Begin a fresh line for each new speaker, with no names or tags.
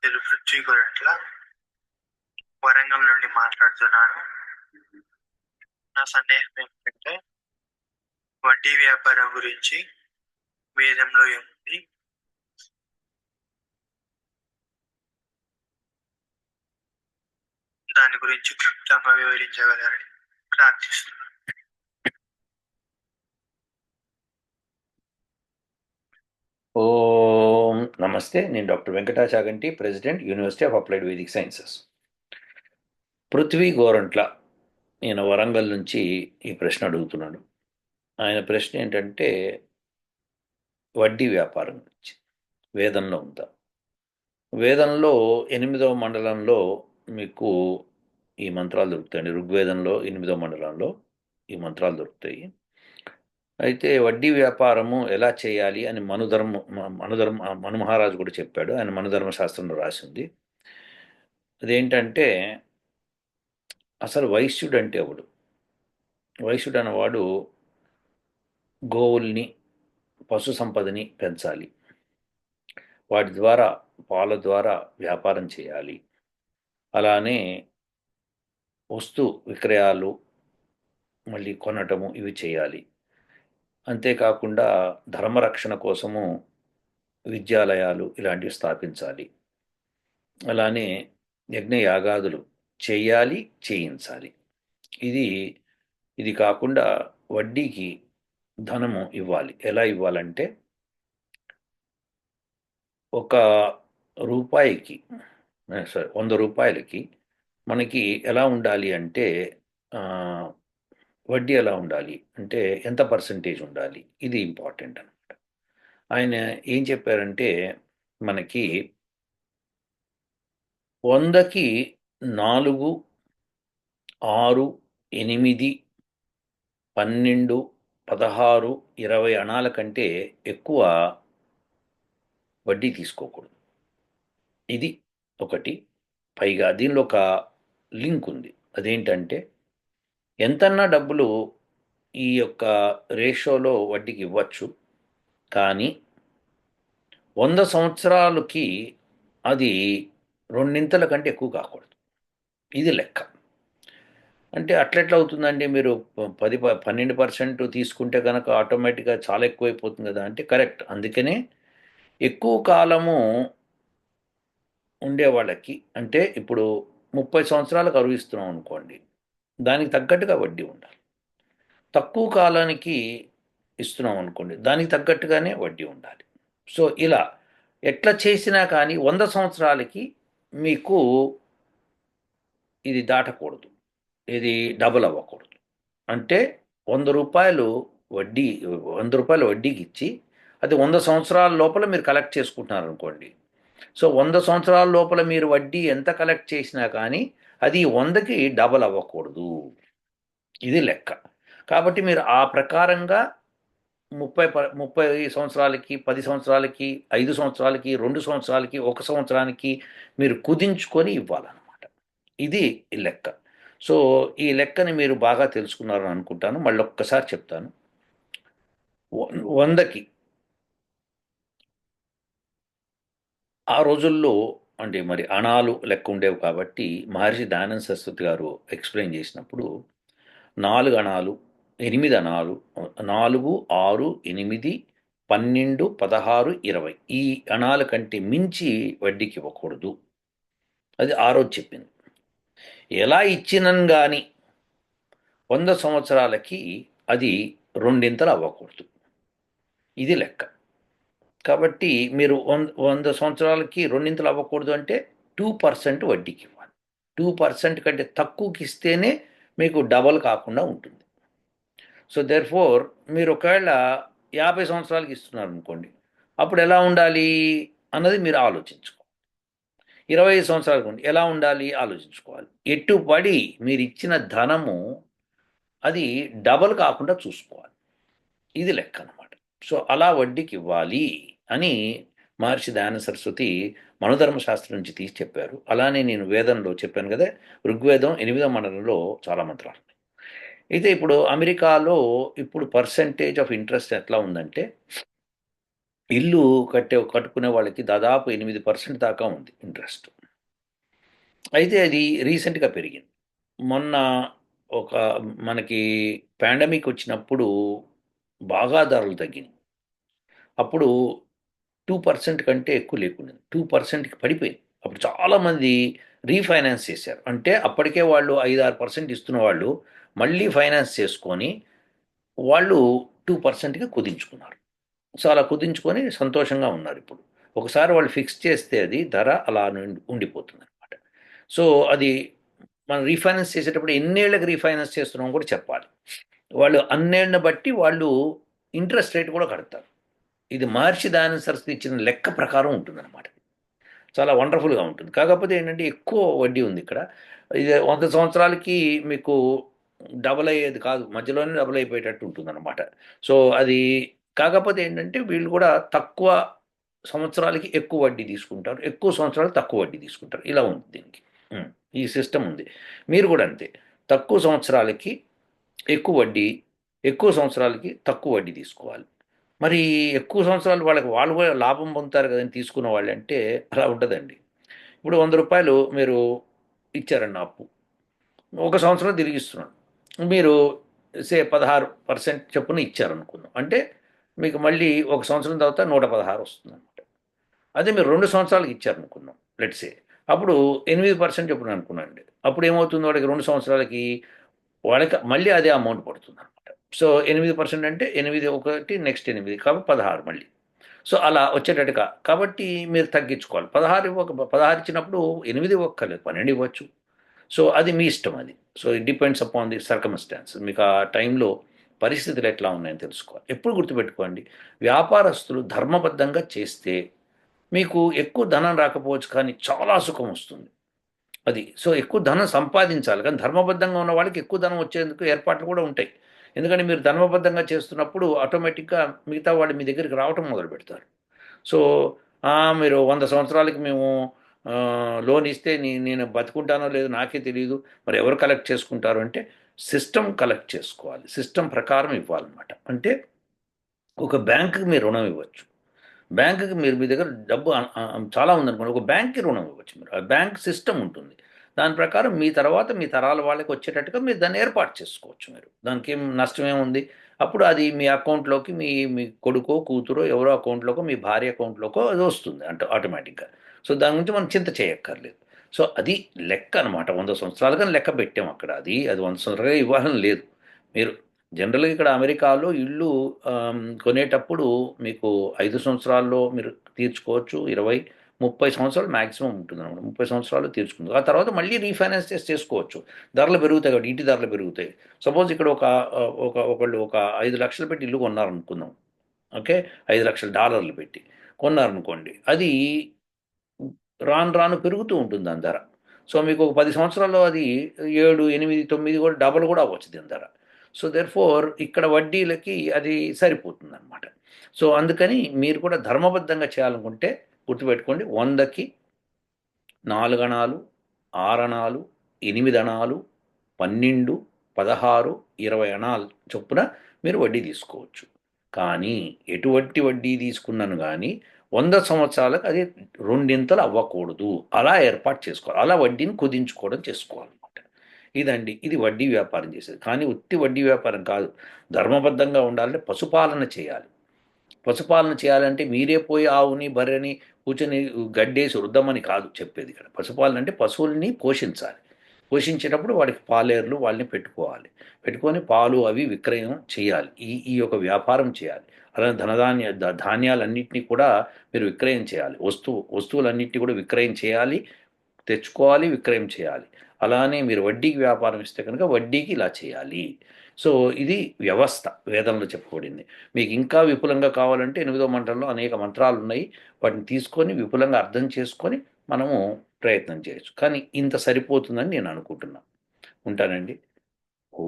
పేరు పృథ్వీ గొరట్ల వరంగల్ నుండి మాట్లాడుతున్నాను. నా సందేహం ఏమిటంటే వడ్డీ వ్యాపారం గురించి వేదంలో ఏముంది? దాని గురించి క్లుప్తంగా వివరించగలరని ప్రార్థిస్తున్నాను.
ఓం నమస్తే నేను doctor Venkatachaganti president university of applied Vedic sciences. Prithvi Gorantla నేను వరంగల్ నుంచి ఈ ప్రశ్న అడుగుతున్నాడు ఆయన ప్రశ్న ఏంటంటే వడ్డీ వ్యాపారం గురించి వేదంలో ఉందా? వేదంలో ఎనిమిదవ మండలంలో మీకు ఈ మంత్రాలు దొరుకుతాయండి. ఋగ్వేదంలో ఎనిమిదవ మండలంలో ఈ మంత్రాలు దొరుకుతాయి. అయితే వడ్డీ వ్యాపారము ఎలా చేయాలి అని మనుధర్మ మనుధర్మ మను మహారాజు కూడా చెప్పాడు. ఆయన మనుధర్మ శాస్త్రంలో రాసింది. అదేంటంటే అసలు వైశ్యుడు అంటే ఎవడు? వైశ్యుడు అనేవాడు గోవుల్ని పశు సంపదని పెంచాలి. వాటి ద్వారా పాల ద్వారా వ్యాపారం చేయాలి. అలానే వస్తు విక్రయాలు మళ్ళీ కొనటము ఇవి చేయాలి. అంతేకాకుండా ధర్మరక్షణ కోసము విద్యాలయాలు ఇలాంటివి స్థాపించాలి. అలానే యజ్ఞయాగాదులు చేయాలి చేయించాలి. ఇది ఇది కాకుండా వడ్డీకి ధనము ఇవ్వాలి. ఎలా ఇవ్వాలంటే ఒక రూపాయికి సారీ వంద రూపాయలకి మనకి ఎలా ఉండాలి అంటే వడ్డీ ఎలా ఉండాలి? అంటే ఎంత పర్సంటేజ్ ఉండాలి? ఇది ఇంపార్టెంట్ అనమాట ఆయన ఏం చెప్పారంటే మనకి వందకి నాలుగు ఆరు ఎనిమిది పన్నెండు పదహారు ఇరవై అణాల కంటే ఎక్కువ వడ్డీ తీసుకోకూడదు. ఇది ఒకటి. పైగా దీనిలో ఒక లింక్ ఉంది. అదేంటంటే ఎంతన్నా డబ్బులు ఈ యొక్క రేషోలో వడ్డీకి ఇవ్వచ్చు. కానీ వంద సంవత్సరాలకి అది రెండింతల కంటే ఎక్కువ కాకూడదు. ఇది లెక్క. అంటే అట్లెట్లా అవుతుందండి మీరు ప- పది ప- పన్నెండు పర్సెంట్ తీసుకుంటే కనుక ఆటోమేటిక్గా చాలా ఎక్కువైపోతుంది కదా. అంటే కరెక్ట్. అందుకనే ఎక్కువ కాలము ఉండే వాళ్ళకి అంటే ఇప్పుడు ముప్పై సంవత్సరాలకు అరువిస్తున్నాం అనుకోండి. దానికి తగ్గట్టుగా వడ్డీ ఉండాలి. తక్కువ కాలానికి ఇస్తున్నాం అనుకోండి దానికి తగ్గట్టుగానే వడ్డీ ఉండాలి. సో ఇలా ఎట్లా చేసినా కానీ వంద సంవత్సరాలకి మీకు ఇది దాటకూడదు. ఇది డబుల్ అవ్వకూడదు. అంటే వంద రూపాయలు వడ్డీ వంద రూపాయలు వడ్డీకి ఇచ్చి అది వంద సంవత్సరాల లోపల మీరు కలెక్ట్ చేసుకుంటున్నారు అనుకోండి సో వంద సంవత్సరాల లోపల మీరు వడ్డీ ఎంత కలెక్ట్ చేసినా కానీ అది వందకి డబల్ అవ్వకూడదు. ఇది లెక్క. కాబట్టి మీరు ఆ ప్రకారంగా ముప్పై ప- ముప్పై సంవత్సరాలకి పది సంవత్సరాలకి ఐదు సంవత్సరాలకి రెండు సంవత్సరాలకి ఒక సంవత్సరానికి మీరు కుదించుకొని ఇవ్వాలన్నమాట. ఇది ఈ లెక్క. సో ఈ లెక్కని మీరు బాగా తెలుసుకున్నారని అనుకుంటాను. మళ్ళీ ఒక్కసారి చెప్తాను వందకి. ఆ రోజుల్లో అంటే మరి అణాలు లెక్క ఉండేవి కాబట్టి మహర్షి దానంద సరస్వతి గారు ఎక్స్ప్లెయిన్ చేసినప్పుడు నాలుగు అణాలు ఎనిమిది అణాలు నాలుగు ఆరు ఎనిమిది పన్నెండు పదహారు ఇరవై ఈ అణాల కంటే మించి వడ్డీకి ఇవ్వకూడదు. అది ఆ రోజు చెప్పింది. ఎలా ఇచ్చినను కానీ వంద సంవత్సరాలకి అది రెండింతలు అవ్వకూడదు. ఇది లెక్క. కాబట్టి మీరు వంద వంద సంవత్సరాలకి రెండింతలు అవ్వకూడదు అంటే టూ పర్సెంట్ వడ్డీకి ఇవ్వాలి. టూ పర్సెంట్ కంటే తక్కువకి ఇస్తేనే మీకు డబల్ కాకుండా ఉంటుంది. సో దెర్ ఫోర్ మీరు ఒకవేళ యాభై సంవత్సరాలకి ఇస్తున్నారు అనుకోండి అప్పుడు ఎలా ఉండాలి అన్నది మీరు ఆలోచించుకోవాలి ఇరవై ఐదు సంవత్సరాలకు ఎలా ఉండాలి ఆలోచించుకోవాలి. ఎట్టుబడి మీరు ఇచ్చిన ధనము అది డబల్ కాకుండా చూసుకోవాలి. ఇది లెక్క అనమాట సో అలా వడ్డీకి ఇవ్వాలి. అని మహర్షి దయానంద సరస్వతి మనోధర్మశాస్త్రం నుంచి తీసి చెప్పారు. అలానే నేను వేదంలో చెప్పాను కదా ఋగ్వేదం ఎనిమిదో మండలంలో చాలా మంత్రాలు అయితే ఇప్పుడు అమెరికాలో ఇప్పుడు పర్సంటేజ్ ఆఫ్ ఇంట్రెస్ట్ ఎట్లా ఉందంటే ఇల్లు కట్టే కట్టుకునే వాళ్ళకి దాదాపు ఎనిమిది పర్సెంట్ దాకా ఉంది ఇంట్రెస్ట్ అయితే అది రీసెంట్గా పెరిగింది. మొన్న ఒక మనకి పాండమిక్ వచ్చినప్పుడు బాగా ధరలు తగ్గినాయి. అప్పుడు టూ పర్సెంట్ కంటే ఎక్కువ లేకుండా టూ పర్సెంట్కి పడిపోయింది. అప్పుడు చాలామంది రీఫైనాన్స్ చేశారు. అంటే అప్పటికే వాళ్ళు ఐదు ఆరు పర్సెంట్ ఇస్తున్న వాళ్ళు మళ్ళీ ఫైనాన్స్ చేసుకొని వాళ్ళు టూ పర్సెంట్గా కుదించుకున్నారు. సో అలా కుదించుకొని సంతోషంగా ఉన్నారు ఇప్పుడు. ఒకసారి వాళ్ళు ఫిక్స్ చేస్తే అది ధర అలా ఉండిపోతుంది అనమాట సో అది మనం రీఫైనాన్స్ చేసేటప్పుడు ఎన్నేళ్ళకి రీఫైనాన్స్ చేస్తున్నాం కూడా చెప్పాలి. వాళ్ళు అన్నేళ్ళని బట్టి వాళ్ళు ఇంట్రెస్ట్ రేట్ కూడా కడతారు. ఇది మహర్షి దాని సరస్వతి ఇచ్చిన లెక్క ప్రకారం ఉంటుందన్నమాట. చాలా వండర్ఫుల్గా ఉంటుంది. కాకపోతే ఏంటంటే ఎక్కువ వడ్డీ ఉంది ఇక్కడ. ఇది వంద సంవత్సరాలకి మీకు డబల్ అయ్యేది కాదు. మధ్యలోనే డబల్ అయిపోయేటట్టు ఉంటుందన్నమాట. సో అది కాకపోతే ఏంటంటే వీళ్ళు కూడా తక్కువ సంవత్సరాలకి ఎక్కువ వడ్డీ తీసుకుంటారు. ఎక్కువ సంవత్సరాలు తక్కువ వడ్డీ తీసుకుంటారు. ఇలా ఉంది దీనికి. ఈ సిస్టమ్ ఉంది. మీరు కూడా అంతే. తక్కువ సంవత్సరాలకి ఎక్కువ వడ్డీ ఎక్కువ సంవత్సరాలకి తక్కువ వడ్డీ తీసుకోవాలి. మరి ఎక్కువ సంవత్సరాలు వాళ్ళకి వాళ్ళు కూడా లాభం పొందుతారు కదని తీసుకున్న వాళ్ళు అంటే అలా ఉంటుందండి. ఇప్పుడు వంద రూపాయలు మీరు ఇచ్చారండి అప్పు. ఒక సంవత్సరం తిరిగి ఇస్తున్నాను మీరు సే పదహారు పర్సెంట్ చొప్పున ఇచ్చారనుకుందాం. అంటే మీకు మళ్ళీ ఒక సంవత్సరం తర్వాత నూట పదహారు వస్తుంది అనమాట అదే మీరు రెండు సంవత్సరాలకి ఇచ్చారనుకుందాం లెట్సే అప్పుడు ఎనిమిది పర్సెంట్ చొప్పున అనుకున్నాండి. అప్పుడు ఏమవుతుంది? వాడికి రెండు సంవత్సరాలకి వాళ్ళకి మళ్ళీ అదే అమౌంట్ పడుతుంది. అనమాట సో ఎనిమిది పర్సెంట్ అంటే ఎనిమిది ఒకటి నెక్స్ట్ ఎనిమిది. కాబట్టి పదహారు మళ్ళీ. సో అలా వచ్చేటట్టుగా. కాబట్టి మీరు తగ్గించుకోవాలి. పదహారు ఇవ్వక పదహారు ఇచ్చినప్పుడు ఎనిమిది ఇవ్వక్కర్లేదు. పన్నెండు ఇవ్వచ్చు. సో అది మీ ఇష్టం అది. So it depends upon the circumstance మీకు ఆ టైంలో పరిస్థితులు ఎట్లా ఉన్నాయని తెలుసుకోవాలి. ఎప్పుడు గుర్తుపెట్టుకోండి. వ్యాపారస్తులు ధర్మబద్ధంగా చేస్తే మీకు ఎక్కువ ధనం రాకపోవచ్చు కానీ చాలా సుఖం వస్తుంది. అది. సో ఎక్కువ ధనం సంపాదించాలి. కానీ ధర్మబద్ధంగా ఉన్న వాళ్ళకి ఎక్కువ ధనం వచ్చేందుకు ఏర్పాట్లు కూడా ఉంటాయి. ఎందుకంటే మీరు ధర్మబద్ధంగా చేస్తున్నప్పుడు ఆటోమేటిక్గా మిగతా వాళ్ళు మీ దగ్గరికి రావటం మొదలు పెడతారు. సో మీరు వంద సంవత్సరాలకి మేము లోన్ ఇస్తే నీ నేను బతుకుంటానో లేదో నాకే తెలియదు మరి ఎవరు కలెక్ట్ చేసుకుంటారు అంటే సిస్టమ్ కలెక్ట్ చేసుకోవాలి. సిస్టమ్ ప్రకారం ఇవ్వాలన్నమాట. అంటే ఒక బ్యాంకుకి మీరు రుణం ఇవ్వచ్చు. బ్యాంకుకి మీరు మీ దగ్గర డబ్బు చాలా ఉందనుకోండి. ఒక బ్యాంక్కి రుణం ఇవ్వచ్చు మీరు. ఆ బ్యాంక్ సిస్టమ్ ఉంటుంది. దాని ప్రకారం మీ తర్వాత మీ తరాల వాళ్ళకి వచ్చేటట్టుగా మీరు దాన్ని ఏర్పాటు చేసుకోవచ్చు మీరు. దానికి ఏం నష్టం అప్పుడు అది మీ అకౌంట్లోకి మీ మీ కొడుకో కూతురో ఎవరో అకౌంట్లోకో మీ భార్య అకౌంట్లోకో అది వస్తుంది అంటే ఆటోమేటిక్గా. సో దాని గురించి మనం చింత చేయక్కర్లేదు. సో అది లెక్క అనమాట వంద సంవత్సరాలుగా లెక్క పెట్టాం అక్కడ. అది అది వంద సంవత్సరాలుగా ఇవ్వాలని లేదు. మీరు జనరల్గా ఇక్కడ అమెరికాలో ఇల్లు కొనేటప్పుడు మీకు ఐదు సంవత్సరాల్లో మీరు తీర్చుకోవచ్చు. ఇరవై ముప్పై సంవత్సరాలు మ్యాక్సిమం ఉంటుంది అనమాట ముప్పై సంవత్సరాలు తీర్చుకుంది ఆ తర్వాత మళ్ళీ రీఫైనాన్స్ చేసి చేసుకోవచ్చు. ధరలు పెరుగుతాయి కాబట్టి ఇంటి ధరలు పెరుగుతాయి. సపోజ్ ఇక్కడ ఒక ఒక ఒకళ్ళు ఒక ఐదు లక్షలు పెట్టి ఇల్లు కొన్నారనుకుందాం. ఓకే? ఐదు లక్షల డాలర్లు పెట్టి కొన్నారనుకోండి. అది రాను రాను పెరుగుతూ ఉంటుంది దాని ధర. సో మీకు ఒక పది సంవత్సరాల్లో అది ఏడు ఎనిమిది తొమ్మిది కూడా డబల్ కూడా అవ్వచ్చు దీని ధర. సో దెర్ ఫోర్ ఇక్కడ వడ్డీలకి అది సరిపోతుంది అనమాట సో అందుకని మీరు కూడా ధర్మబద్ధంగా చేయాలనుకుంటే గుర్తుపెట్టుకోండి వందకి నాలుగు ఆరణాలు ఎనిమిది అణాలు పన్నెండు పదహారు ఇరవై అణాలు చొప్పున మీరు వడ్డీ తీసుకోవచ్చు. కానీ ఎటువంటి వడ్డీ తీసుకున్నాను కానీ వంద సంవత్సరాలకు అది రెండింతలు అవ్వకూడదు. అలా ఏర్పాటు చేసుకోవాలి. అలా వడ్డీని కుదించుకోవడం చేసుకోవాలన్నమాట. ఇదండి. ఇది వడ్డీ వ్యాపారం చేసేది. కానీ ఉత్తి వడ్డీ వ్యాపారం కాదు. ధర్మబద్ధంగా ఉండాలంటే పశుపాలన చేయాలి. పశుపాలన చేయాలంటే మీరే పోయి ఆవుని బర్రెని కూర్చొని గడ్డేసి వృద్ధమని కాదు చెప్పేది ఇక్కడ. పశుపాలన అంటే పశువుల్ని పోషించాలి. పోషించేటప్పుడు వాడికి పాలేర్లు వాళ్ళని పెట్టుకోవాలి. పెట్టుకొని పాలు అవి విక్రయం చేయాలి. ఈ ఈ యొక్క వ్యాపారం చేయాలి. అలానే ధనధాన్య ధాన్యాలన్నింటినీ కూడా మీరు విక్రయం చేయాలి. వస్తువు వస్తువులన్నింటినీ కూడా విక్రయం చేయాలి. తెచ్చుకోవాలి విక్రయం చేయాలి. అలానే మీరు వడ్డీకి వ్యాపారం ఇస్తే కనుక వడ్డీకి ఇలా చేయాలి. సో ఇది వ్యవస్థ వేదంలో చెప్పబడింది మీకు ఇంకా విపులంగా కావాలంటే ఎనిమిదో మంటల్లో అనేక మంత్రాలు ఉన్నాయి వాటిని తీసుకొని విపులంగా అర్థం చేసుకొని మనము ప్రయత్నం చేయొచ్చు. కానీ ఇంత సరిపోతుందని నేను అనుకుంటున్నాను ఉంటానండి. ఓ